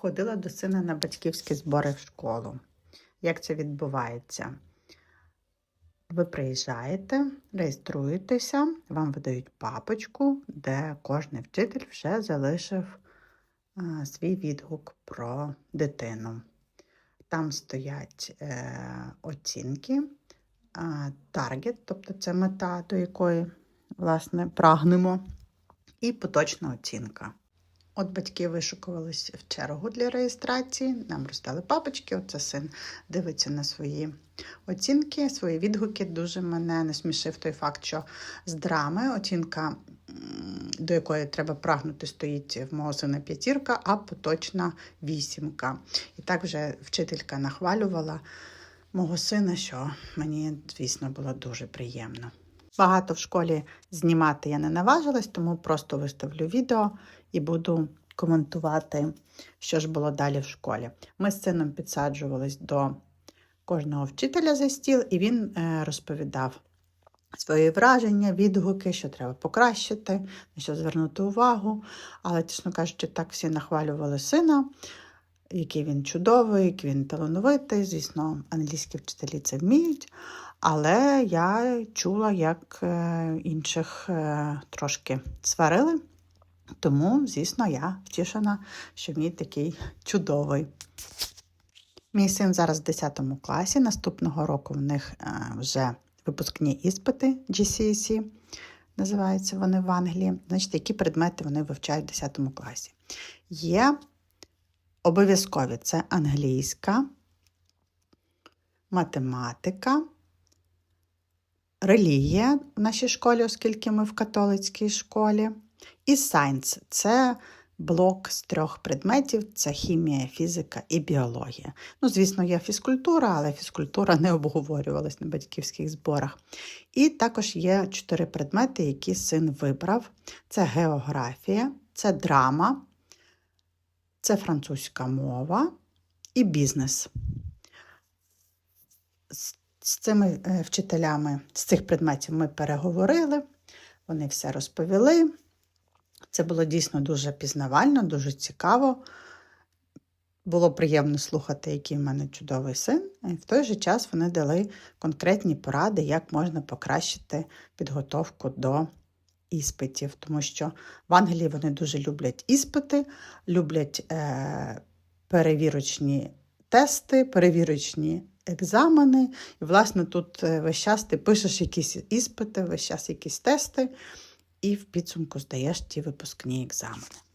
Ходила до сина на батьківські збори в школу. Як це відбувається? Ви приїжджаєте, реєструєтеся, вам видають папочку, де кожен вчитель вже залишив е, свій відгук про дитину. Там стоять е, оцінки, е, таргет, тобто це мета, до якої власне прагнемо, і поточна оцінка. От батьки вишукувались в чергу для реєстрації, нам роздали папочки. Оце син дивиться на свої оцінки, свої відгуки. Дуже мене не смішив той факт, що з драми оцінка, до якої треба прагнути, стоїть в мого сина п'ятірка, а поточна вісімка. І так вже вчителька нахвалювала мого сина, що мені, звісно, було дуже приємно. Багато в школі знімати я не наважилась, тому просто виставлю відео і буду коментувати, що ж було далі в школі. Ми з сином підсаджувались до кожного вчителя за стіл, і він е, розповідав свої враження, відгуки, що треба покращити, на що звернути увагу. Але, чесно кажучи, так всі нахвалювали сина, який він чудовий, який він талановитий. Звісно, англійські вчителі це вміють. Але я чула, як е, інших е, трошки сварили. Тому, звісно, я втішена, що мій такий чудовий. Мій син зараз в 10 класі. Наступного року в них е, вже випускні іспити GCSE, називаються вони в Англії. Значить, які предмети вони вивчають в 10 класі. Є обов'язкові це англійська, математика, релігія в нашій школі, оскільки ми в католицькій школі. І сайнс це блок з трьох предметів: це хімія, фізика і біологія. Ну, звісно, є фізкультура, але фізкультура не обговорювалась на батьківських зборах. І також є чотири предмети, які син вибрав: це географія, це драма, це французька мова і бізнес. З цими е, вчителями з цих предметів ми переговорили, вони все розповіли. Це було дійсно дуже пізнавально, дуже цікаво. Було приємно слухати, який в мене чудовий син. І в той же час вони дали конкретні поради, як можна покращити підготовку до іспитів. Тому що в Англії вони дуже люблять іспити, люблять е- перевірочні тести, перевірочні екзамени. І, власне, тут е, весь час ти пишеш якісь іспити, весь час якісь тести, і в підсумку здаєш ті випускні екзамени.